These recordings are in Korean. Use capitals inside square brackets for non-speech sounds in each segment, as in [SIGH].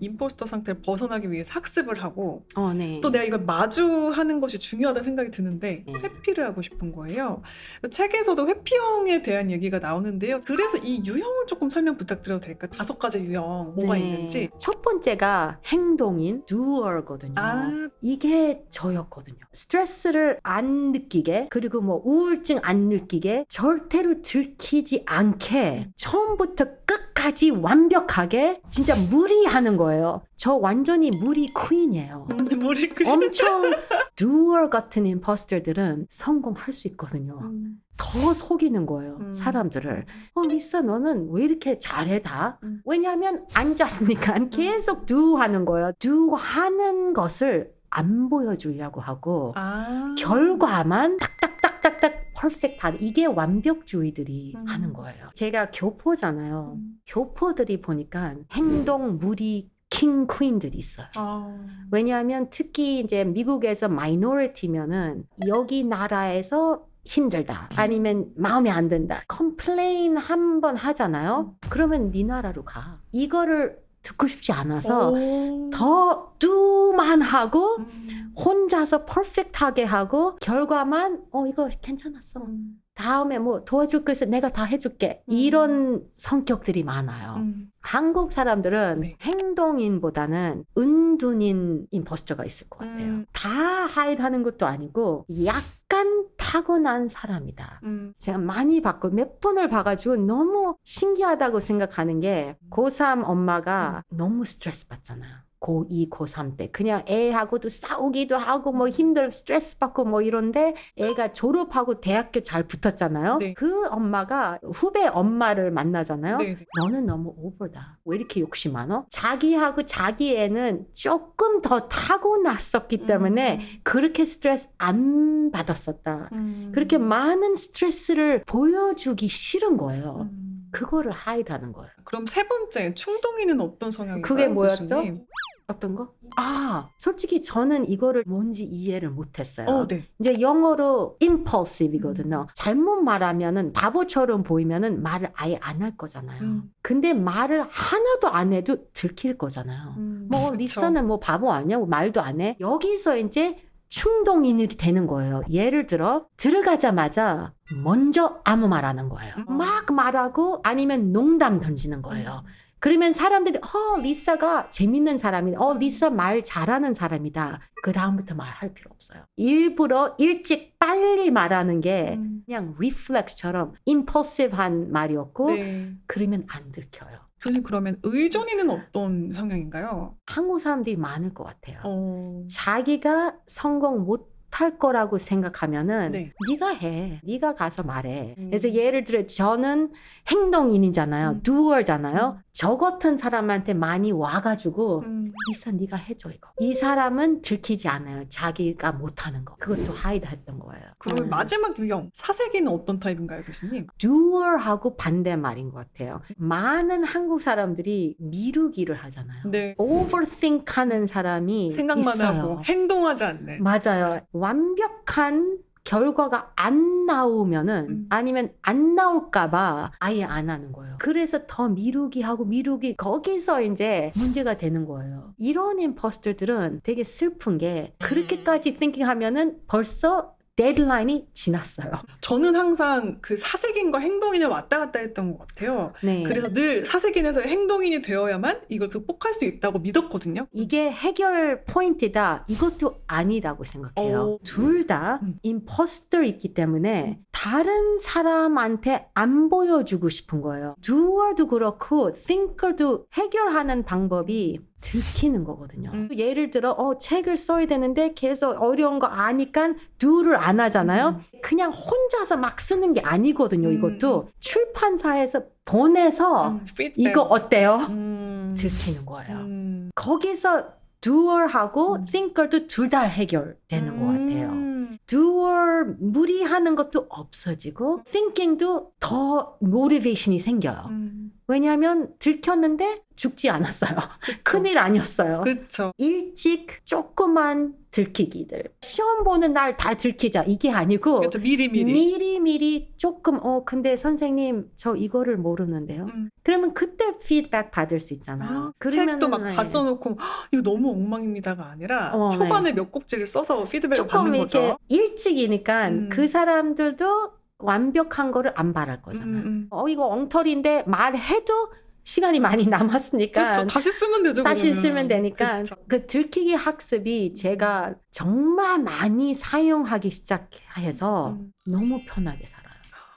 임포스터 상태를 벗어나기 위해서 학습을 하고 어, 네. 또 내가 이걸 마주하는 것이 중요하다는 생각이 드는데 네. 회피를 하고 싶은 거예요. 책에서도 회피형에 대한 얘기가 나오는데요. 그래서 이 유형을 조금 설명 부탁드려도 될까요? 다섯 가지 유형 뭐가 네. 있는지. 첫 번째가 행동인 doer거든요. 아, 이게 저였거든요. 스트레스를 안 느끼게 그리고 뭐 우울증 안 느끼게 절대로 들키지 않게 처음부터 끝 까지 완벽하게 진짜 무리하는 거예요. 저 완전히 무리 퀸이에요. 음, 머리 그. 엄청 doer 같은 임포스터들은 성공할 수 있거든요. 음, 더 속이는 거예요. 음. 사람들을. 어, 리사 너는 왜 이렇게 잘해 다? 음. 왜냐하면 앉았으니까 계속 do 하는 거예요. do 하는 것을 안 보여주려고 하고 아. 결과만 딱딱딱딱딱 퍼펙트한 이게 완벽주의들이 음. 하는 거예요. 제가 교포잖아요. 음. 교포들이 보니까 행동 무리 킹 퀸들이 있어요. 아. 왜냐하면 특히 이제 미국에서 마이너리티면은 여기 나라에서 힘들다 아니면 마음에 안 든다 컴플레인 한 번 하잖아요 그러면 네 나라로 가 이거를 듣고 싶지 않아서 오. 더 두만 하고 음. 혼자서 퍼펙트하게 하고 결과만 어 이거 괜찮았어 음. 다음에 뭐 도와줄 거 있어 내가 다 해줄게 음. 이런 성격들이 많아요 음. 한국 사람들은 네. 행동인보다는 은둔인 임포스터가 있을 것 같아요. 음. 다 하이드하는 것도 아니고 약간 타고난 사람이다. 음. 제가 많이 봤고 몇 번을 봐가지고 너무 신기하다고 생각하는 게 고3 엄마가 너무 스트레스 받잖아요. 고2, 고3 때 그냥 애하고도 싸우기도 하고 뭐 힘들 스트레스 받고 뭐 이런데 애가 졸업하고 대학교 잘 붙었잖아요. 네. 그 엄마가 후배 엄마를 만나잖아요. 네. 네. 너는 너무 오버다. 왜 이렇게 욕심 많어? 자기하고 자기 애는 조금 더 타고났었기 때문에 음. 그렇게 스트레스 안 받았었다. 음. 그렇게 많은 스트레스를 보여주기 싫은 거예요. 음. 그거를 하이드하는 거예요. 그럼 세 번째 충동이는 어떤 성향인가요? 그게 뭐였죠? 교수님? 어떤 거? 아, 솔직히 저는 이거를 뭔지 이해를 못했어요. 어, 네. 이제 영어로 impulsive이거든요. 잘못 말하면은 바보처럼 보이면은 말을 아예 안 할 거잖아요. 음. 근데 말을 하나도 안 해도 들킬 거잖아요. 음. 뭐 그쵸. 리사는 뭐 바보 아니야? 뭐 말도 안 해. 여기서 이제 충동인이 되는 거예요. 예를 들어 들어가자마자 먼저 아무 말 하는 거예요. 음. 막 말하고 아니면 농담 던지는 거예요. 그러면 사람들이 어 리사가 재밌는 사람이다. 어 리사 말 잘하는 사람이다. 그 다음부터 말할 필요 없어요. 일부러 일찍 빨리 말하는 게 음. 그냥 리플렉스처럼 임퍼시브한 말이었고 네. 그러면 안 들켜요. 교수님 그러면 의존이는 어떤 성향인가요? 한국 사람들이 많을 것 같아요. 어. 자기가 성공 못 할 거라고 생각하면은 네. 네가 해. 네가 가서 말해. 음. 그래서 예를 들어 저는 행동인이잖아요. 음. doer잖아요. 음. 저 같은 사람한테 많이 와가지고 음. 리사 네가 해줘 이거. 이 사람은 들키지 않아요. 자기가 못하는 거. 그것도 하이드 했던 거예요. 그러면 음. 마지막 유형 사색이는 어떤 타입인가요, 교수님? doer하고 반대 말인 것 같아요. 많은 한국 사람들이 미루기를 하잖아요. 네. overthink 하는 사람이 생각만 있어요. 하고 행동하지 않네. 맞아요. 완벽한 결과가 안 나오면은 음. 아니면 안 나올까봐 아예 안 하는 거예요. 그래서 더 미루기 하고 미루기 거기서 이제 문제가 되는 거예요. 이런 임포스터들은 되게 슬픈 게 그렇게까지 띵킹하면은 벌써 데드라인이 지났어요. 저는 항상 그 사색인과 행동인을 왔다 갔다 했던 것 같아요. 네. 그래서 늘 사색인에서 행동인이 되어야만 이걸 극복할 수 있다고 믿었거든요. 이게 해결 포인트다. 이것도 아니라고 생각해요. 오. 둘다 음. 임포스터 있기 때문에 다른 사람한테 안 보여주고 싶은 거예요. doer도 그렇고 thinker도 해결하는 방법이 들키는 거거든요. 음. 예를 들어 어 책을 써야 되는데 계속 어려운 거 아니까 do를 안 하잖아요. 그냥 혼자서 막 쓰는 게 아니거든요. 음. 이것도 출판사에서 보내서 음. 이거 어때요? 음. 들키는 거예요. 음. 거기서 doer하고 음. thinker도 둘 다 해결되는 것 같아요. 음. doer 무리하는 것도 없어지고 thinking도 더 motivation이 생겨요. 음. 왜냐하면 들켰는데 죽지 않았어요. 큰일 아니었어요. 그쵸. 일찍 조그만 들키기들. 시험 보는 날 다 들키자. 이게 아니고 그쵸. 미리미리. 미리 미리 조금 어 근데 선생님 저 이거를 모르는데요. 음. 그러면 그때 피드백 받을 수 있잖아요. 아, 책도 막 네. 다 써놓고 "헉, 이거 너무 엉망입니다가 아니라 어, 초반에 몇 곡지를 써서 피드백을 조금 받는 이렇게 거죠. 일찍이니까 음. 그 사람들도 완벽한 거를 안 바랄 거잖아요. 음, 음. 어 이거 엉터리인데 말해도 시간이 많이 남았으니까 그쵸. 다시 쓰면 되죠. 다시 그러면. 쓰면 되니까 그쵸. 그 들키기 학습이 제가 정말 많이 사용하기 시작해서 음, 너무 편하게 살아요.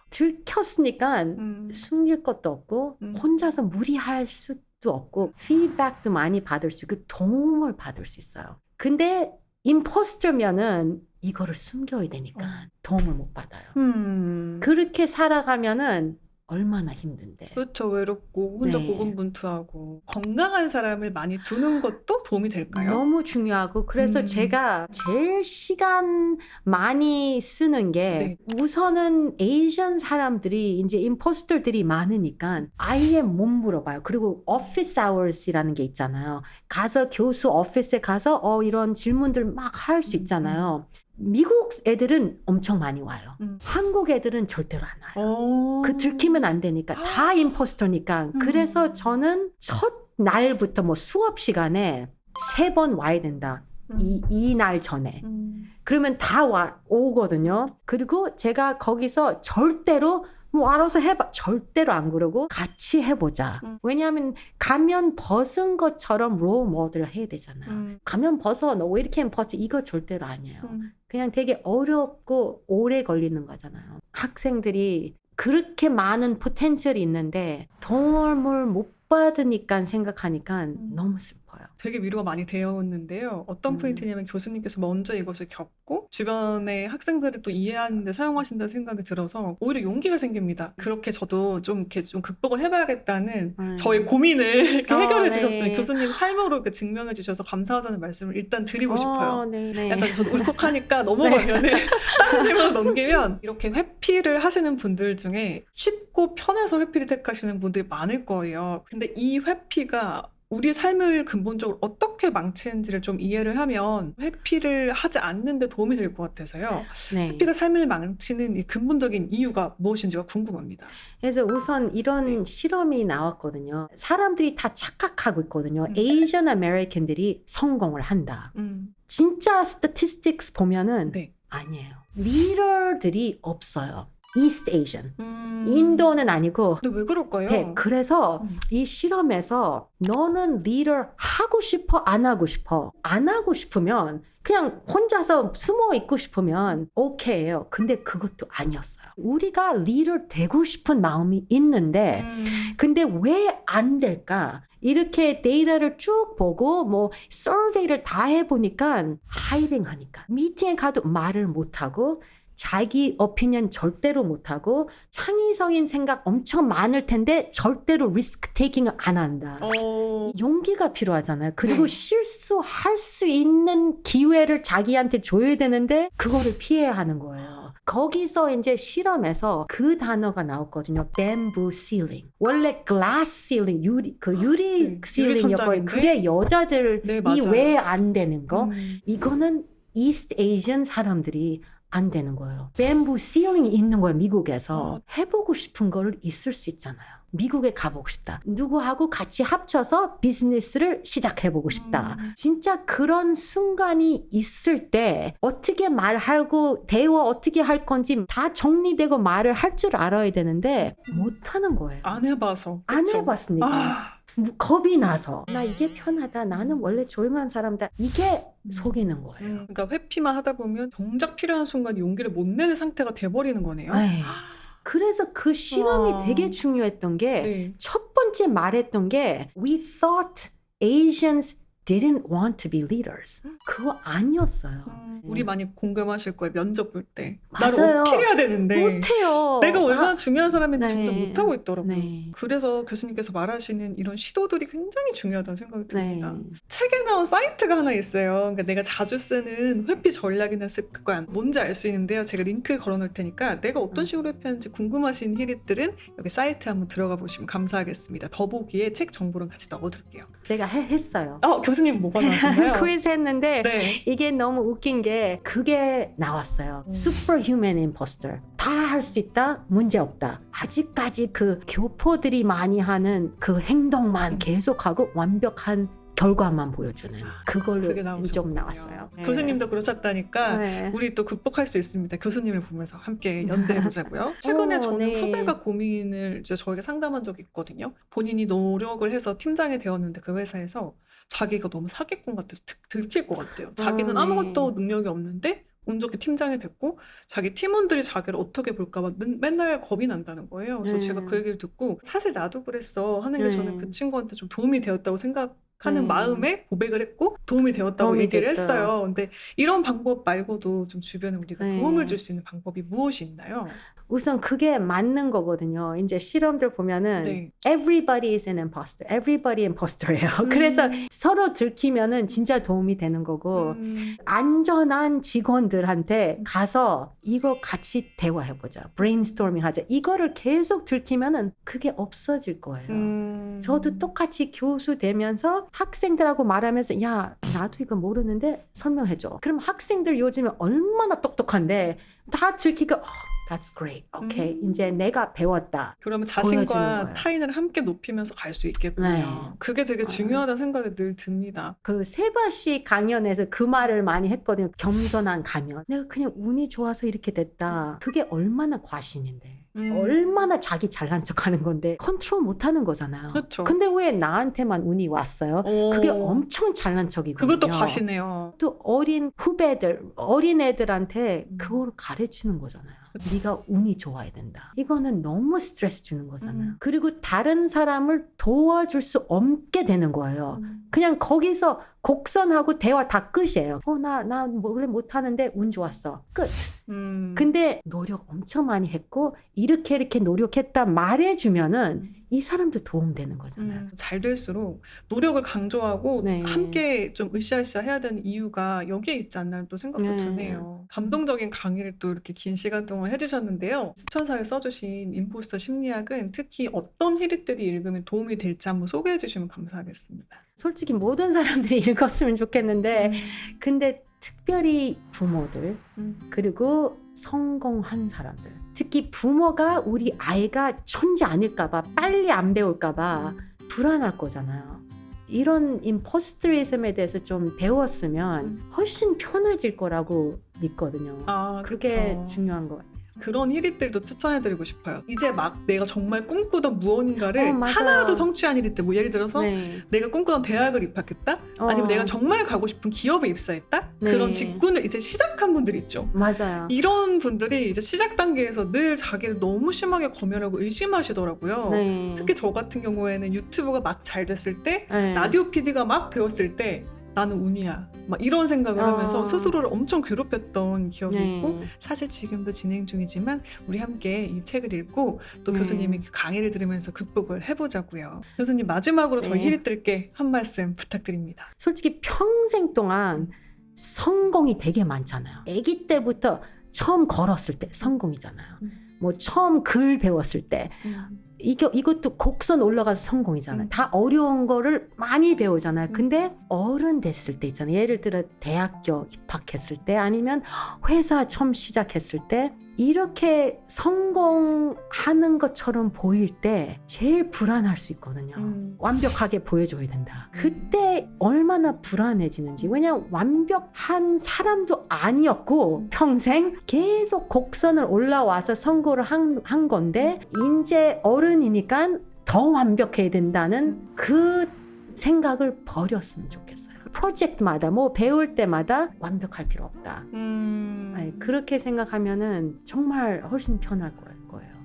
들켰으니까 음. 숨길 것도 없고 음. 혼자서 무리할 수도 없고 피드백도 많이 받을 수 있고 도움을 받을 수 있어요. 근데 임포스터면은 이거를 숨겨야 되니까 어. 도움을 못 받아요. 음. 그렇게 살아가면은 얼마나 힘든데. 그렇죠. 외롭고 혼자 네. 고군분투하고 건강한 사람을 많이 두는 것도 도움이 될까요? 너무 중요하고 그래서 음. 제가 제일 시간 많이 쓰는 게 네. 우선은 에이전 사람들이 이제 임포스터들이 많으니까 아예 못 물어봐요. 그리고 오피스 아워스라는 게 있잖아요. 가서 교수 오피스에 가서 어 이런 질문들 막 할수 음, 있잖아요. 미국 애들은 엄청 많이 와요. 음. 한국 애들은 절대로 안 와요. 어. 그 들키면 안 되니까 다 임포스터니까 음. 그래서 저는 첫 날부터 뭐 수업 시간에 세 번 와야 된다 음. 이이 날 전에 음. 그러면 다 와 오거든요 그리고 제가 거기서 절대로 뭐 알아서 해봐 절대로 안 그러고 같이 해보자 음. 왜냐하면 가면 벗은 것처럼 롤 모델을 해야 되잖아요 음. 가면 벗어 너 왜 이렇게 벗지 이거 절대로 아니에요 음. 그냥 되게 어렵고 오래 걸리는 거잖아요. 학생들이 그렇게 많은 포텐셜이 있는데 도움을 못 받으니까 생각하니까 너무 슬퍼 요. 되게 위로가 많이 되었는데요. 어떤 음. 포인트냐면 교수님께서 먼저 이것을 겪고 주변의 학생들을 또 이해하는데 사용하신다는 생각이 들어서 오히려 용기가 생깁니다. 그렇게 저도 좀 이렇게 좀 극복을 해봐야겠다는 음. 저의 고민을 [LAUGHS] 이렇게 어, 해결해 네. 주셨어요. 교수님 삶으로 이렇게 증명해 주셔서 감사하다는 말씀을 일단 드리고 싶어요. 어, 네, 네. 약간 저도 울컥하니까 [LAUGHS] 넘어가면은 [LAUGHS] 다른 질문을 넘기면 이렇게 회피를 하시는 분들 중에 쉽고 편해서 회피를 택하시는 분들이 많을 거예요. 근데 이 회피가 우리 삶을 근본적으로 어떻게 망치는지를 좀 이해를 하면 회피를 하지 않는데 도움이 될 것 같아서요. 네. 회피가 삶을 망치는 이 근본적인 이유가 무엇인지가 궁금합니다. 그래서 우선 이런 실험이 나왔거든요. 사람들이 다 착각하고 있거든요. 음. 에이전 아메리칸들이 성공을 한다. 음, 진짜 스태티스틱스 보면은 네. 아니에요. 리더들이 없어요. 이스트 에이전. 음, 인도는 아니고 근데 왜 그럴까요? 네, 그래서 음. 이 실험에서 너는 리더 하고 싶어 안 하고 싶어 안 하고 싶으면 그냥 혼자서 숨어 있고 싶으면 오케이예요. 근데 그것도 아니었어요. 우리가 리더 되고 싶은 마음이 있는데 음, 근데 왜 안 될까? 이렇게 데이터를 쭉 보고 뭐 서베이를 다 해보니까 하이딩 하니까 미팅에 가도 말을 못하고 자기 오피니언 절대로 못하고 창의적인 생각 엄청 많을 텐데 절대로 리스크 테이킹을 안 한다. 어, 용기가 필요하잖아요. 그리고 네. 실수할 수 있는 기회를 자기한테 줘야 되는데 그거를 피해야 하는 거예요. 거기서 이제 실험에서 그 단어가 나왔거든요. bamboo ceiling. 원래 glass ceiling 유리 그 유리 네, ceiling 였고 유리천장인데? 그게 여자들이 네, 맞아요. 왜안 되는 거? 음. 이거는 이스트 에이전 사람들이 안 되는 거예요. 뱀부 시링이 있는 거예요, 미국에서. 어. 해보고 싶은 걸 있을 수 있잖아요. 미국에 가보고 싶다. 누구하고 같이 합쳐서 비즈니스를 시작해보고 싶다. 음. 진짜 그런 순간이 있을 때 어떻게 말하고 대화 어떻게 할 건지 다 정리되고 말을 할 줄 알아야 되는데 못하는 거예요. 안 해봐서. 안 그쵸? 해봤으니까. 아, 무- 겁이 나서 나 이게 편하다 나는 원래 조용한 사람다 이게 속이는 거예요. 음, 그러니까 회피만 하다 보면 정작 필요한 순간 용기를 못 내는 상태가 돼버리는 거네요. 에이. 그래서 그 실험이 와. 되게 중요했던 게 네. 첫 번째 말했던 게 we thought Asians didn't want to be leaders. 그거 아니었어요. 음, 우리 많이 공감하실 거예요. 면접 볼 때. 나를 맞아요. 어필해야 되는데. 못해요. 내가 얼마나 아, 중요한 사람인지 네. 점점 못하고 있더라고요. 네. 그래서 교수님께서 말하시는 이런 시도들이 굉장히 중요하다는 생각이 네. 듭니다. 책에 나온 사이트가 하나 있어요. 그러니까 내가 자주 쓰는 회피 전략이나 습관 뭔지 알 수 있는데요. 제가 링크를 걸어놓을 테니까 내가 어떤 음. 식으로 회피하는지 궁금하신 히릿들은 여기 사이트 한번 들어가 보시면 감사하겠습니다. 더보기에 책 정보를 같이 넣어둘게요. 제가 해- 했어요. 어 교수님 뭐가 나왔나요? 퀴즈 [LAUGHS] 했는데 네. 이게 너무 웃긴 게 그게 나왔어요. 음. Superhuman Imposter. 다 할 수 있다? 문제 없다. 아직까지 그 교포들이 많이 하는 그 행동만 음. 계속하고 완벽한 결과만 보여주는 그걸로 그게 나오셨군요. 좀 나왔어요. 네. 교수님도 그러셨다니까 네. 우리 또 극복할 수 있습니다. 교수님을 보면서 함께 연대해 보자고요. [LAUGHS] 최근에 어, 저는 네. 후배가 고민을 이제 저에게 상담한 적이 있거든요. 본인이 노력을 해서 팀장이 되었는데 그 회사에서 자기가 너무 사기꾼 같아서 들- 들킬 것 같아요. 자기는 네. 아무것도 능력이 없는데 운 좋게 팀장이 됐고 자기 팀원들이 자기를 어떻게 볼까봐 는- 맨날 겁이 난다는 거예요. 그래서 네. 제가 그 얘기를 듣고 사실 나도 그랬어 하는 게 네. 저는 그 친구한테 좀 도움이 되었다고 생각 하는 네. 마음에 고백을 했고 도움이 되었다고 도움이 얘기를 됐어요. 했어요. 근데 이런 방법 말고도 좀 주변에 우리가 네. 도움을 줄 수 있는 방법이 무엇이 있나요? 우선 그게 맞는 거거든요. 이제 실험들 보면은 네. everybody is an imposter. everybody imposter예요. [LAUGHS] 음. 그래서 서로 들키면은 진짜 도움이 되는 거고 음, 안전한 직원들한테 가서 이거 같이 대화해 보자. 브레인스토밍 하자. 이거를 계속 들키면은 그게 없어질 거예요. 음. 저도 똑같이 교수 되면서 학생들하고 말하면서 야 나도 이거 모르는데 설명해줘. 그럼 학생들 요즘에 얼마나 똑똑한데 다 들키고 oh, that's great. 오케이 음. 이제 내가 배웠다. 그러면 자신과. 타인을 함께 높이면서 갈 수 있겠군요. 네. 그게 되게 중요하다는 생각이 늘 듭니다. 그 세바시 강연에서 그 말을 많이 했거든요. 겸손한 강연. 내가 그냥 운이 좋아서 이렇게 됐다. 그게 얼마나 과신인데. 음. 얼마나 자기 잘난 척 하는 건데 컨트롤 못 하는 거잖아요. 그렇죠. 근데 왜 나한테만 운이 왔어요? 그게 어, 엄청 잘난 척이거든요. 그것도 과시네요. 또 어린 후배들, 어린 애들한테 음. 그걸 가르치는 거잖아요. 네가 운이 좋아야 된다. 이거는 너무 스트레스 주는 거잖아요. 음. 그리고 다른 사람을 도와줄 수 없게 되는 거예요. 음. 그냥 거기서 곡선하고 대화 다 끝이에요. 어, 나, 나 원래 못하는데 운 좋았어. 끝. 음. 근데 노력 엄청 많이 했고, 이렇게 이렇게 노력했다 말해주면은 이 사람도 도움되는 거잖아요. 음, 잘 될수록 노력을 강조하고 네. 함께 좀 으쌰으쌰 해야 되는 이유가 여기에 있지 않나 또 생각도 네. 드네요. 감동적인 강의를 또 이렇게 긴 시간 동안 해주셨는데요. 추천사를 써주신 임포스터 심리학은 특히 어떤 히릿들이 읽으면 도움이 될지 한번 소개해 주시면 감사하겠습니다. 솔직히 모든 사람들이 [LAUGHS] 읽었으면 좋겠는데, 음, 근데 특별히 부모들, 음, 그리고 성공한 사람들. 특히 부모가 우리 아이가 천재 아닐까봐, 빨리 안 배울까봐 불안할 거잖아요. 이런 임포스터리즘에 대해서 좀 배웠으면 훨씬 편해질 거라고 믿거든요. 아, 그게 그쵸. 중요한 것 같아요. 그런 히릿들도 추천해드리고 싶어요. 이제 막 내가 정말 꿈꾸던 무언가를 어, 맞아요. 하나라도 성취한 히릿들, 뭐 예를 들어서 네. 내가 꿈꾸던 대학을 입학했다? 아니면 어, 내가 정말 가고 싶은 기업에 입사했다? 네. 그런 직군을 이제 시작한 분들 있죠. 맞아요. 이런 분들이 이제 시작 단계에서 늘 자기를 너무 심하게 검열하고 의심하시더라고요. 네. 특히 저 같은 경우에는 유튜브가 막 잘 됐을 때, 네. 라디오 PD가 막 되었을 때, 나는 운이야. 막 이런 생각을 어. 하면서 스스로를 엄청 괴롭혔던 기억이 네. 있고, 사실 지금도 진행 중이지만, 우리 함께 이 책을 읽고, 또 네. 교수님의 강의를 들으면서 극복을 해보자고요. 교수님, 마지막으로 저희 네. 히릿들께 한 말씀 부탁드립니다. 솔직히 평생 동안 성공이 되게 많잖아요. 아기 때부터 처음 걸었을 때 성공이잖아요. 음. 뭐 처음 글 배웠을 때 이거 이것도 곡선 올라가서 성공이잖아요. 음. 다 어려운 거를 많이 배우잖아요. 근데 어른 됐을 때 있잖아요. 예를 들어 대학교 입학했을 때 아니면 회사 처음 시작했을 때 이렇게 성공하는 것처럼 보일 때 제일 불안할 수 있거든요. 음. 완벽하게 보여줘야 된다. 그때 얼마나 불안해지는지. 왜냐면 완벽한 사람도 아니었고 평생 계속 곡선을 올라와서 선고를 한, 한 건데 이제 어른이니까 더 완벽해야 된다는 그 생각을 버렸으면 좋겠어요. 프로젝트마다 뭐 배울 때마다 완벽할 필요 없다. 음. 아니, 그렇게 생각하면은 정말 훨씬 편할 거예요.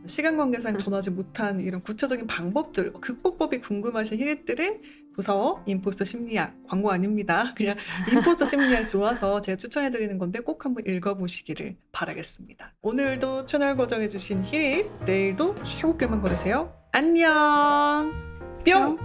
시간 관계상 전하지 못한 이런 구체적인 방법들, 극복법이 궁금하신 힐들은 부서 임포스터 심리학 광고 아닙니다. [LAUGHS] 그냥 임포스터 심리학 좋아서 제가 추천해드리는 건데 꼭 한번 읽어보시기를 바라겠습니다. 오늘도 채널 고정해주신 힐, 내일도 최고게만 거르세요. 안녕. 뿅.